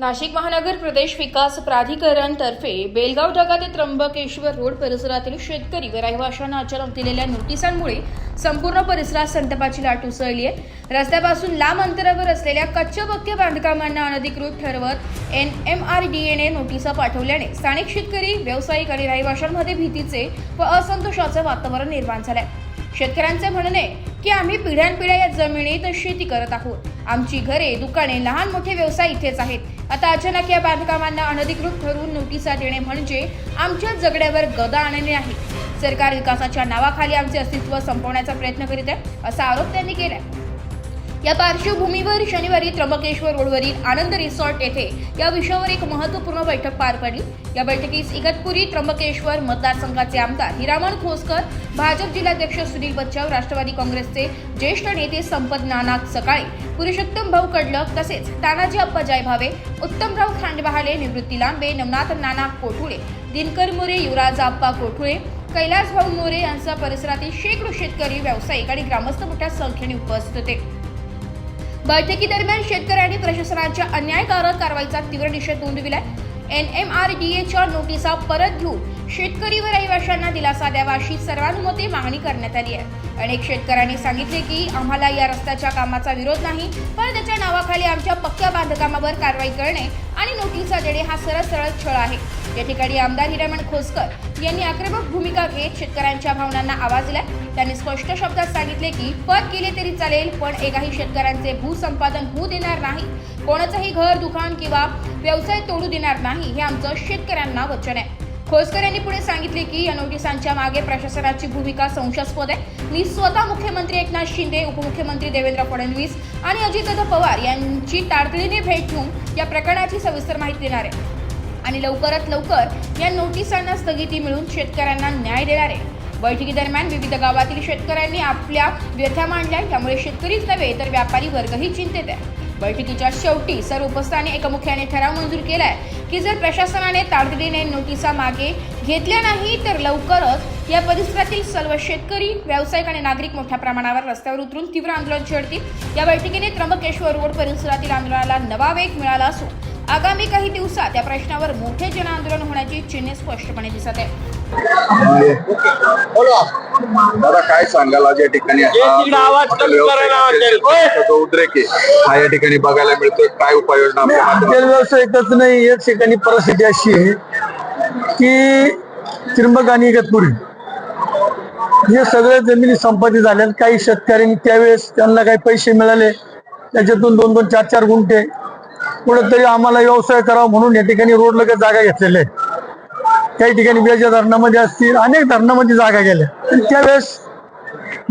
नाशिक महानगर प्रदेश विकास प्राधिकरणतर्फे बेलगाव ढगा ते त्र्यंबकेश्वर रोड परिसरातील शेतकरी व रहिवाशांना अचानक दिलेल्या नोटिसांमुळे संपूर्ण परिसरात संतापाची लाट उसळली आहे. रस्त्यापासून लांब अंतरावर असलेल्या कच्च्या पक्क्या बांधकामांना अनधिकृत ठरवत एन एम आर डी एने नोटिसा पाठवल्याने स्थानिक शेतकरी व्यावसायिक आणि रहिवाशांमध्ये भीतीचे व असंतोषाचं वातावरण निर्माण झालंय शेतकऱ्यांचे म्हणणे की आम्ही पिढ्यानपिढ्या या जमिनीत शेती करत आहोत. आमची घरे दुकाने लहान मोठे व्यवसाय इथेच आहेत. आता अचानक या बांधकामांना अनधिकृत ठरवून नोटिसा देणे म्हणजे आमच्या जगड्यावर गदा आणणे आहे. सरकार विकासाच्या नावाखाली आमचे अस्तित्व संपवण्याचा प्रयत्न करीत आहे असा आरोप त्यांनी केलाय. या पार्श्वभूमीवर शनिवारी त्र्यंबकेश्वर रोडवरील आनंद रिसॉर्ट येथे या विषयावर एक महत्त्वपूर्ण बैठक पार पडली. या बैठकीस इगतपुरी त्र्यंबकेश्वर मतदारसंघाचे आमदार हिरामण खोसकर भाजप जिल्हाध्यक्ष सुनील बच्चाव राष्ट्रवादी काँग्रेसचे ज्येष्ठ नेते संपत नानाक सकाळी पुरुषोत्तम भाऊ कडलक तसेच तानाजी अप्पा भावे उत्तमराव खांडबहाले निवृत्ती लांबे नवनाथ नाना कोठुळे दिनकर मोरे युवराज आप्पा कोठुळे कैलास भाऊ मोरे यांचा परिसरातील शेकडो शेतकरी व्यावसायिक आणि ग्रामस्थ मोठ्या संख्येने उपस्थित होते. बैठकीदरम्यान शेतकऱ्यांनी प्रशासनाच्या अन्यायकारक कारवाईचा तीव्र निषेध नोंदविलाय. एन एम आर डी एच्या नोटिसा परत घेऊन शेतकरी व रहिवाशांना दिलासा द्यावा अशी सर्वानुमते मागणी करण्यात आली आहे. अनेक शेतकऱ्यांनी सांगितले की आम्हाला या रस्त्याच्या कामाचा विरोध नाही पण त्याच्या नावाखाली आमच्या पक्क्या बांधकामावर कारवाई करणे आणि नोटीसा देणे हा सरळ सरळ छळ आहे. या ठिकाणी आमदार हिरामण खोसकर यांनी आक्रमक भूमिका घेत शेतकऱ्यांच्या भावनांना आवाज दिला त्यांनी स्पष्ट शब्दात सांगितले की पद केले तरी चालेल पण एकाही शेतकऱ्यांचे भूसंपादन होऊ देणार नाही. कोणाचंही घर दुकान किंवा व्यवसाय तोडू देणार नाही हे आमचं शेतकऱ्यांना वचन आहे. खोसकर यांनी पुढे सांगितले की या नोटिसांच्या मागे प्रशासनाची भूमिका संशयास्पद आहे. मी स्वतः मुख्यमंत्री एकनाथ शिंदे उपमुख्यमंत्री देवेंद्र फडणवीस आणि अजितदादा पवार यांची तातडीने भेट घेऊन या प्रकरणाची सविस्तर माहिती देणार आहे. आणि लवकरात लवकर या नोटिसांना स्थगिती मिळून शेतकऱ्यांना न्याय देणार आहे. बैठकीदरम्यान विविध गावातील शेतकऱ्यांनी आपल्या व्यथा मांडल्या. त्यामुळे शेतकरीच नव्हे तर व्यापारी वर्गही चिंतेत आहे. बैठकीच्या शेवटी सर्व उपस्थाने एकमुख्याने ठराव मंजूर केलाय की जर प्रशासनाने तातडीने नोटिसा मागे घेतल्या नाही तर लवकरच या परिसरातील सर्व शेतकरी व्यावसायिक आणि नागरिक मोठ्या प्रमाणावर रस्त्यावर उतरून तीव्र आंदोलन छेडतील. या बैठकीने त्र्यंबकेश्वर रोड परिसरातील आंदोलनाला नवा वेग मिळाला असून आगामी काही दिवसात या प्रश्नावर मोठे जनआंदोलन होण्याची चिन्हे स्पष्टपणे दिसत आहे दादा काय सांगाल? आज या ठिकाणी व्यवसाय उद्रेक आहे. हा या ठिकाणी बघायला मिळतोय. काय उपाययोजना? हॉटेल व्यवसायिकच नाही एक ठिकाणी परिस्थिती अशी आहे की त्रिंबक आणि इगतपुरी हे सगळे जमिनी संपादित झाल्या काही शेतकऱ्यांनी त्यावेळेस त्यांना काही पैसे मिळाले. त्याच्यातून दोन दोन चार चार गुंठे. कुठेतरी आम्हाला व्यवसाय करावा म्हणून या ठिकाणी रोड लगत जागा घेतलेल्या आहेत काही ठिकाणी वेळच्या धरणामध्ये असतील अनेक धरणामध्ये जागा गेल्या. आणि त्यावेळेस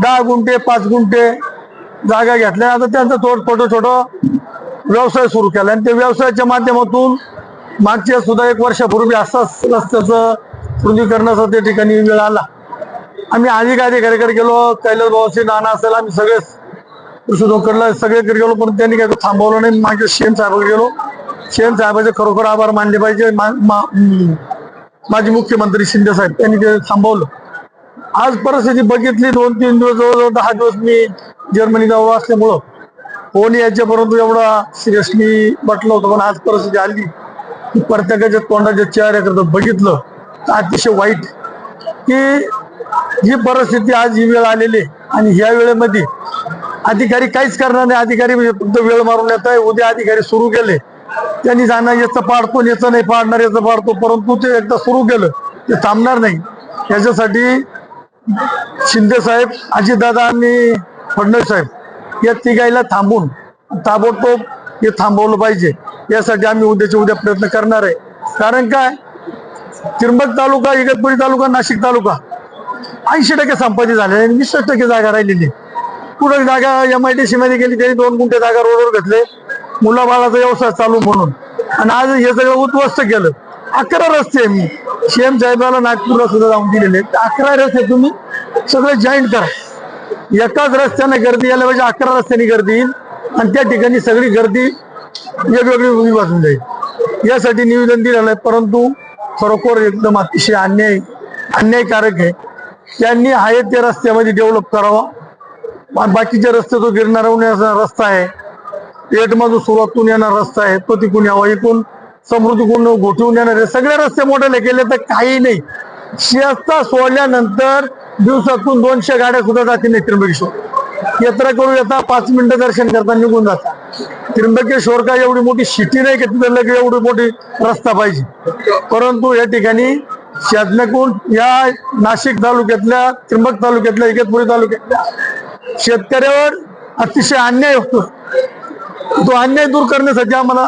दहा गुंठे पाच गुंठे जागा घेतल्या. आता त्यांचा थोडं छोटं छोटं व्यवसाय सुरू केला. आणि त्या व्यवसायाच्या माध्यमातून मागच्या सुद्धा एक वर्षापूर्वी असाच रस्त्याचं रुंदीकरणाचा त्या ठिकाणी वेळ आला. आम्ही अधिक अधिकाऱ्याकडे गेलो. कैलास भावाशी नाना असेल आम्ही सगळेच कृषी सगळीकडे गेलो पण त्यांनी काय थांबवलं नाही. मागे शेण साहेबाकडे गेलो. शेण साहेबाचे खरोखर आभार मानले पाहिजे. मा- मा- माजी मुख्यमंत्री शिंदे साहेब त्यांनी ते थांबवलं. आज परिस्थिती बघितली दोन तीन दिवस जवळजवळ दहा दिवस मी जर्मनी जवळ असल्यामुळं. कोणी याच्यापर्यंत एवढा सिरियसली म्हटलं होतं पण आज परिस्थिती आली. की प्रत्येकाच्या तोंडाच्या चेहऱ्याकडे बघितलं तर अतिशय वाईट. की ही परिस्थिती आज ही वेळ आलेली आहे. आणि ह्या वेळेमध्ये अधिकारी काहीच करणार नाही. अधिकारी म्हणजे फक्त वेळ मारून येत आहे. उद्या अधिकारी सुरू केले. त्यांनी जाणार याचं पाडतो याचं नाही पाडणार याचं पाडतो परंतु ते एकदा सुरू केलं ते थांबणार नाही. याच्यासाठी शिंदे साहेब अजितदादा आणि फडणवीस साहेब या तिघाईला थांबून ताबडतोब हे थांबवलं पाहिजे. यासाठी आम्ही उद्याच्या उद्या प्रयत्न करणार आहे. कारण काय? त्र्यंबक तालुका इगतपुरी तालुका नाशिक तालुका ऐंशी टक्के संपत्ती झालेली आणि वीस टक्के जागा राहिलेली. कुठं जागा एम आय डी सी मध्ये गेली त्यांनी दोन गुंठे जागा रोडवर घेतले. मुलाबाळाचा व्यवसाय चालू म्हणून. आणि आज हे सगळं उद्ध्वस्त केलं. अकरा रस्ते मी. सीएम साहेबाला नागपूरला सुद्धा जाऊन दिलेले अकरा रस्ते तुम्ही. सगळे जॉईंट करा. एकाच रस्त्याने गर्दी यायला पाहिजे अकरा रस्त्याने गर्दी येईल. आणि त्या ठिकाणी सगळी गर्दी वेगवेगळी उभी बसून जाईल. यासाठी निवेदन दिलेलं आहे. परंतु खरोखर एकदम अतिशय अन्याय अन्यायकारक आहे. त्यांनी आहे त्या रस्त्यामध्ये डेव्हलप करावा. बाकीचे रस्ते तो गिरणारा रस्ता आहे. पेठमधून सुरुवातून येणार रस्ता आहे तो तिकून यावा. इकून समृद्धीकडून गोठवून येणार आहे सगळे रस्ते मोठे केले तर काही नाही. शिस्ता सोडल्यानंतर दिवसातून दोनशे गाड्या सुद्धा जातील नाही त्र्यंबकेश्वर. यात्रा करू येता पाच मिनिटं दर्शन करता निघून जाता. त्र्यंबकेश्वर काय एवढी मोठी शिटी नाही की तिथं लगेच एवढी मोठी रस्ता पाहिजे? परंतु या ठिकाणी शासनाकडून या नाशिक तालुक्यातल्या त्र्यंबक तालुक्यातल्या इगतपुरी तालुक्यातल्या शेतकऱ्यावर अतिशय अन्याय होतो. तो अन्याय दूर करण्यासाठी आम्हाला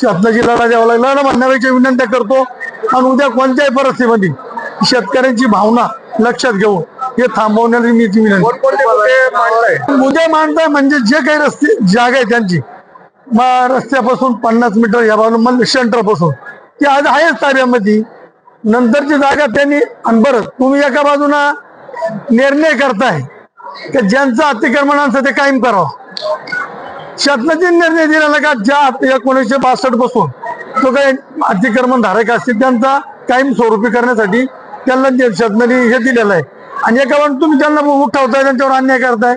शासनाची लढा द्यावा लागला. लढा म्हणण्यापेक्षा विनंत्या करतो आणि उद्या कोणत्याही परिस्थितीमध्ये शेतकऱ्यांची भावना लक्षात घेऊन हे थांबवण्याची मी ती विनंती. कोणकोणते मुद्दे मांडताय? उद्या मांडताय म्हणजे जे काही रस्ते जागा आहे त्यांची. रस्त्यापासून पन्नास मीटर या बाजून म्हणजे सेंटरपासून ती आज आहेच ताब्यामध्ये. नंतरची जागा त्यांनी आणि बरं तुम्ही एका बाजूला निर्णय करताय की ज्यांचं अतिक्रमण असं ते कायम करावं. शासनाचे निर्णय दिलेला का ज्या एकोणीसशे बासष्टपासून तो काही अतिक्रमण धारक असतील त्यांचा कायम स्वरूपी करण्यासाठी त्यांना शासनाने हे दिलेलं आहे. आणि एका बाजून तुम्ही त्यांना उठावताय त्यांच्यावर अन्याय करताय.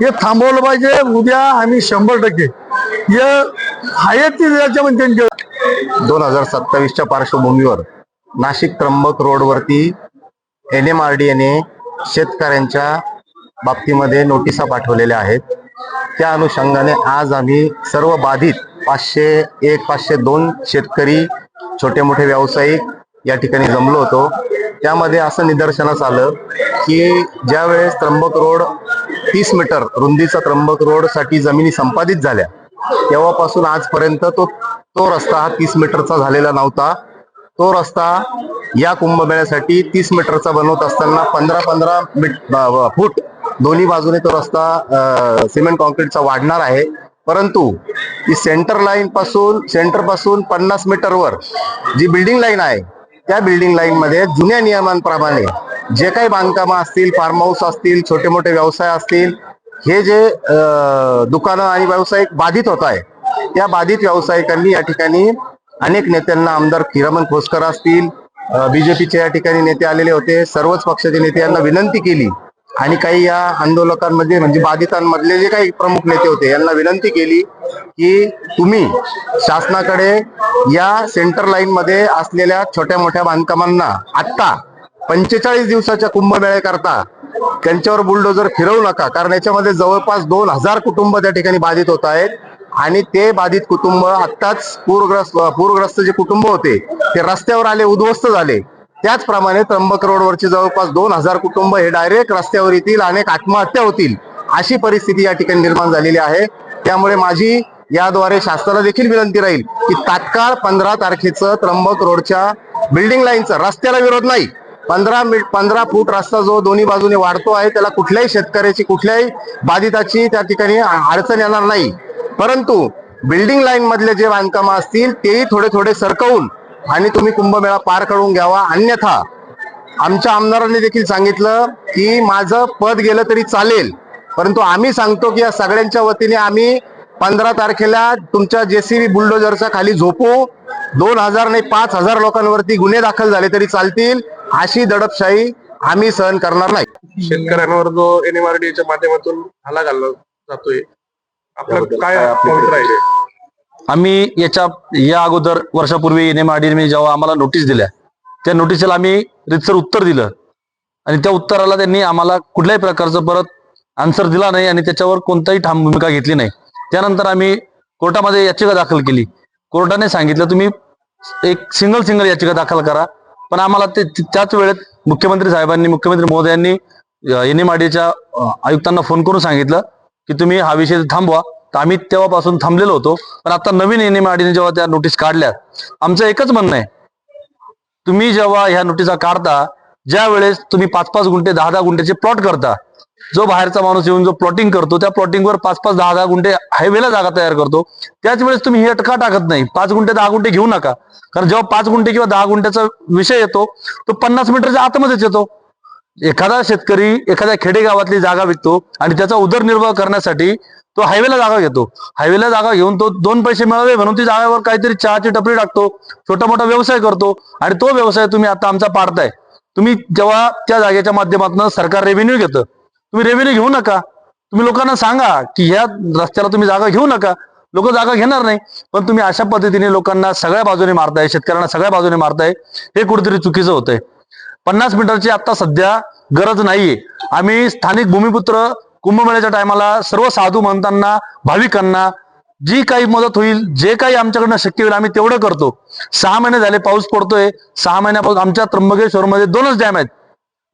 हे थांबवलं पाहिजे. उद्या आम्ही शंभर टक्के हे हायती ती दोन हजार सत्तावीसच्या पार्श्वभूमीवर नाशिक त्र्यंबक रोडवरती एन एम आर डी एने शेतकऱ्यांच्या बाबतीमध्ये नोटिसा पाठवलेल्या आहेत. त्या अनुषंगाने आज आम्ही सर्व बाधित पाचशे एक पाचशे दोन शेतकरी छोटे मोठे व्यावसायिक या ठिकाणी जमलो होतो. त्यामध्ये असं निदर्शनास आलं की ज्या वेळेस त्र्यंबक रोड तीस मीटर रुंदीचा त्र्यंबक रोडसाठी जमिनी संपादित झाल्या तेव्हापासून आजपर्यंत तो तो रस्ता हा तीस मीटरचा झालेला नव्हता. तो रस्ता या कुंभमेळ्यासाठी तीस मीटरचा बनवत असताना पंधरा पंधरा मीट फूट दोन्ही बाजूने तो रस्ता सिमेंट कॉन्क्रीटचा वाढणार आहे. परंतु ती सेंटर लाईन पासून सेंटरपासून पन्नास मीटरवर जी बिल्डिंग लाईन आहे त्या बिल्डिंग लाईन मध्ये जुन्या नियमांप्रमाणे जे काही बांधकामं असतील फार्म हाऊस असतील छोटे मोठे व्यवसाय असतील हे जे दुकानं आणि व्यावसायिक बाधित होत आहे त्या बाधित व्यावसायिकांनी या ठिकाणी अनेक नेत्यांना आमदार किरमन खोसकर असतील बीजेपीचे या ठिकाणी नेते आलेले होते. सर्वच पक्षाचे नेते यांना विनंती केली आणि काही या आंदोलकांमध्ये म्हणजे बाधितांमधले जे काही प्रमुख नेते होते यांना विनंती केली की तुम्ही शासनाकडे या सेंटर लाईन मध्ये असलेल्या छोट्या मोठ्या बांधकामांना आत्ता पंचेचाळीस दिवसाच्या कुंभमेळ्याकरता त्यांच्यावर बुलडोजर फिरवू नका कारण याच्यामध्ये जवळपास दोन हजार कुटुंब त्या ठिकाणी बाधित होत आहेत. आणि ते बाधित कुटुंब आत्ताच पूरग्रस्त पूरग्रस्त जे कुटुंब होते ते रस्त्यावर आले उद्ध्वस्त झाले. त्याचप्रमाणे त्र्यंबक रोडवरचे जवळपास दोन हजार कुटुंब हे डायरेक्ट रस्त्यावर येतील अनेक आत्महत्या होतील अशी परिस्थिती या ठिकाणी निर्माण झालेली आहे. त्यामुळे माझी याद्वारे शासनाला देखील विनंती राहील की तात्काळ पंधरा तारखेचं त्र्यंबक रोडच्या बिल्डिंग लाईनचं रस्त्याला विरोध नाही. पंधरा मिनिट पंधरा फूट रस्ता जो दोन्ही बाजूने वाढतो आहे त्याला कुठल्याही शेतकऱ्याची कुठल्याही बाधिताची त्या ठिकाणी अडचण येणार नाही. परंतु बिल्डिंग लाईन मधले जे बांधकाम असतील तेही थोडे थोडे सरकवून आणि तुम्ही कुंभमेळा पार करून घ्यावा. अन्यथा आमच्या आमदारांनी देखील सांगितलं की माझं पद गेलं तरी चालेल. परंतु आम्ही सांगतो की या सगळ्यांच्या वतीने आम्ही पंधरा तारखेला तुमच्या जेसीबी बुलडोजरच्या खाली झोपू. दोन हजार नाही पाच हजार लोकांवरती गुन्हे दाखल झाले तरी चालतील. अशी दडपशाही आम्ही सहन करणार नाही. शेतकऱ्यांवर जो एनएमआरडीच्या माध्यमातून हल्ला घालला जातोय आपलं काय आम्ही याच्या या अगोदर वर्षापूर्वी आर जेव्हा आम्हाला नोटीस दिल्या त्या नोटीसला आम्ही रितसर उत्तर दिलं. आणि त्या उत्तराला त्यांनी आम्हाला कुठल्याही प्रकारचं परत आन्सर दिला नाही आणि त्याच्यावर कोणताही ठाम भूमिका घेतली नाही. त्यानंतर आम्ही कोर्टामध्ये याचिका दाखल केली. कोर्टाने सांगितलं तुम्ही एक सिंगल सिंगल याचिका दाखल करा. पण आम्हाला ते त्याच वेळेत मुख्यमंत्री साहेबांनी मुख्यमंत्री महोदयांनी एन एम आयुक्तांना फोन करून सांगितलं की तुम्ही हा विषय थांबवा. तर आम्ही तेव्हापासून थांबलेलो होतो. पण आता नवीन एन एम जेव्हा त्या नोटीस काढल्या आमचं एकच म्हणणं आहे. तुम्ही जेव्हा ह्या नोटिसा काढता ज्या वेळेस तुम्ही पाच पाच गुंठे दहा दहा गुंठ्याचे प्लॉट करता जो बाहेरचा माणूस येऊन जो प्लॉटिंग करतो त्या प्लॉटिंगवर पाच पाच दहा दहा गुंठे हायवेला जागा तयार करतो. त्याच वेळेस तुम्ही ही अटका टाकत नाही. पाच गुंठे दहा गुंठे घेऊ नका. कारण जेव्हा पाच गुंठे किंवा दहा गुंठ्याचा विषय येतो तो पन्नास मीटरच्या आतमध्येच येतो. एखादा शेतकरी एखाद्या खेडेगावातली जागा विकतो आणि त्याचा उदरनिर्वाह करण्यासाठी तो हायवेला जागा घेतो. हायवेला जागा घेऊन तो दोन पैसे मिळावे म्हणून ती जागेवर काहीतरी चहाची टपरी टाकतो छोटा मोठा व्यवसाय करतो आणि तो व्यवसाय तुम्ही आता आमचा पाडताय. तुम्ही जेव्हा त्या जागेच्या माध्यमातून सरकार रेव्हेन्यू घेतं. तुम्ही रेव्हेन्यू घेऊ नका. तुम्ही लोकांना सांगा की ह्या रस्त्याला तुम्ही जागा घेऊ नका. लोक जागा घेणार नाही. पण तुम्ही अशा पद्धतीने लोकांना सगळ्या बाजूने मारताय शेतकऱ्यांना सगळ्या बाजूने मारताय हे कुठेतरी चुकीचं होतंय. पन्नास मीटरची आता सध्या गरज नाहीये. आम्ही स्थानिक भूमिपुत्र कुंभमेळ्याच्या टायमाला सर्व साधू म्हणताना भाविकांना जी काही मदत होईल जे काही आमच्याकडनं शक्य होईल आम्ही तेवढं करतो. सहा महिने झाले पाऊस पडतोय. सहा महिन्यापासून आमच्या त्र्यंबकेश्वरमध्ये दोनच डॅम आहेत.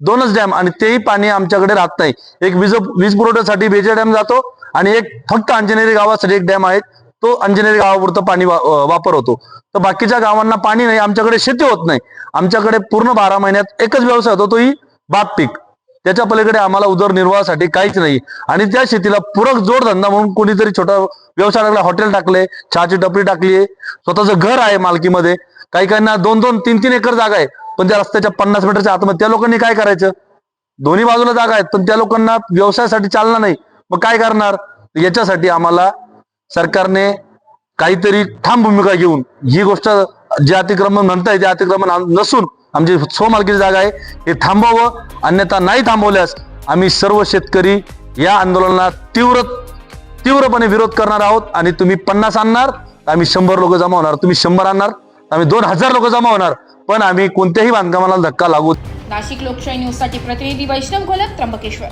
दोनच डॅम आणि तेही पाणी आमच्याकडे राहत नाही. एक वीज वीज पुरवठ्यासाठी बेजे डॅम जातो आणि एक फक्त अंजनेरी गावासाठी एक डॅम आहे. तो अंजनेरी गावापुरतं पाणी वापर होतो. तर बाकीच्या गावांना पाणी नाही आमच्याकडे शेती होत नाही. आमच्याकडे पूर्ण बारा महिन्यात एकच व्यवसाय होतो तोही भात पीक. त्याच्या पलीकडे आम्हाला उदरनिर्वाहासाठी काहीच नाही. आणि त्या शेतीला पूरक जोडधंदा म्हणून कोणीतरी छोटा व्यवसाय टाकला हॉटेल टाकले चहाची टपरी टाकली स्वतःचं घर आहे मालकीमध्ये. काही काहींना दोन दोन तीन तीन एकर जागा आहे. पण त्या रस्त्याच्या पन्नास मीटरच्या आतमध्ये त्या लोकांनी काय करायचं? दोन्ही बाजूला जागा आहेत पण त्या लोकांना व्यवसायासाठी चालना नाही. मग काय करणार? याच्यासाठी आम्हाला सरकारने काहीतरी ठाम भूमिका घेऊन ही गोष्ट जे अतिक्रमण म्हणताय ते अतिक्रमण नसून आमची स्वमालकीची जागा आहे हे थांबवावं. अन्यथा नाही थांबवल्यास आम्ही सर्व शेतकरी या आंदोलनात तीव्र तीव्रपणे विरोध करणार आहोत आणि तुम्ही पन्नास आणणार आम्ही शंभर लोक जमा होणार. तुम्ही शंभर आणणार आम्ही दोन हजार लोक जमा होणार. पण आम्ही कोणत्याही बांधकामाला धक्का लागू नाशिक लोकशाही न्यूजसाठी प्रतिनिधी वैष्णव घोलप त्र्यंबकेश्वर.